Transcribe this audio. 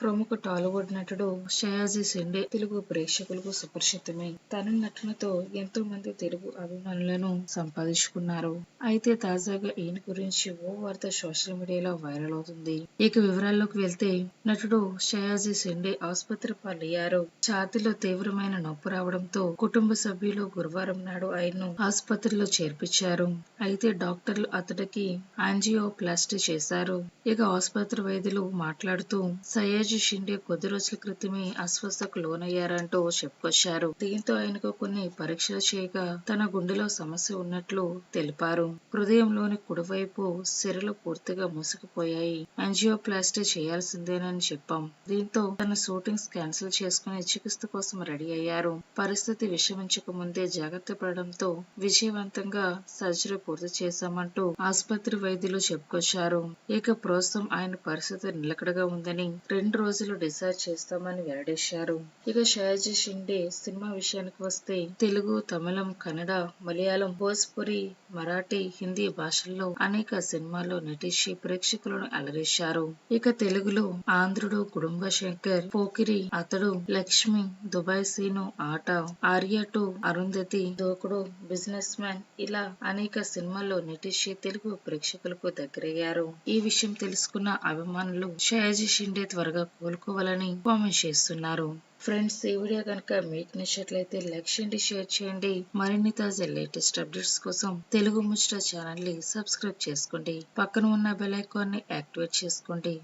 ప్రముఖ టాలీవుడ్ నటుడు షయాజీ సిండే తెలుగు ప్రేక్షకులకు సుపరిచితమే తన నటనతో ఎంతో మంది తెలుగు అభిమానులను సంపాదించుకున్నారు. అయితే తాజాగా ఈయన గురించి ఓ వార్త సోషల్ మీడియాలో వైరల్ అవుతుంది. ఇక వివరాల్లోకి వెళ్తే నటుడు షయాజీ సిండే ఆసుపత్రి పాలయ్యారు. ఛాతీలో తీవ్రమైన నొప్పి రావడంతో కుటుంబ సభ్యులు గురువారం నాడు ఆయన్ను ఆసుపత్రిలో చేర్పించారు. అయితే డాక్టర్లు అతడికి యాంజియోప్లాస్టీ చేశారు. ఇక ఆసుపత్రి వైద్యులు మాట్లాడుతూ సయాజ్ షిండే కొద్ది రోజుల క్రితమే అస్వస్థకు లోనయ్యారంటూ చెప్పుకొచ్చారు. దీంతో ఆయనకు కొన్ని పరీక్షలు చేయగా తన గుండెలో సమస్య ఉన్నట్లు తెలిపారు. హృదయంలోని కుడివైపు సిరలు పూర్తిగా మూసుకుపోయాయి. యాంజియోప్లాస్టీ చేయాల్సిందేనని చెప్పాం. దీంతో తన షూటింగ్స్ క్యాన్సిల్ చేసుకుని చికిత్స కోసం రెడీ అయ్యారు. పరిస్థితి విషమించక ముందే జాగ్రత్త పడడంతో విజయవంతంగా సర్జరీ పూర్తి చేశామంటూ ఆసుపత్రి వైద్యులు చెప్పుకొచ్చారు. ఇక ప్రస్తుతం ఆయన పరిస్థితి నిలకడగా ఉందని రెండు రోజులు డిసైడ్ చేస్తామని వెల్లడించారు ఇక షయాజీ షిండే సినిమా విషయానికి వస్తే తెలుగు తమిళం కన్నడ మలయాళం భోజ్పురి మరాఠీ హిందీ భాషల్లో అనేక సినిమాల్లో నటించి ప్రేక్షకులను అలరేశారు. ఇక తెలుగులో ఆంధ్రుడు కుటుంబ శంకర్ పోకిరి అతడు Lakshmi Dubai Seenu Aata Arya two Arundhati Dookudu business man ఇలా అనేక సినిమాల్లో నటించి తెలుగు ప్రేక్షకులకు దగ్గరయ్యారు. ఈ విషయం తెలుసుకున్న అభిమానులు షయాజీ షిండే త్వరగా కోలుకోవాలని కామెంట్ చేస్తున్నారు. ఫ్రెండ్స్ ఈ వీడియో కనుక మీకు నచ్చినట్లయితే లైక్ చేయండి షేర్ చేయండి. మరిన్ని తాజా లేటెస్ట్ అప్డేట్స్ కోసం తెలుగు ముచ్చట ఛానల్ని సబ్స్క్రైబ్ చేసుకోండి. పక్కన ఉన్న బెల్ ఐకాన్ని యాక్టివేట్ చేసుకోండి.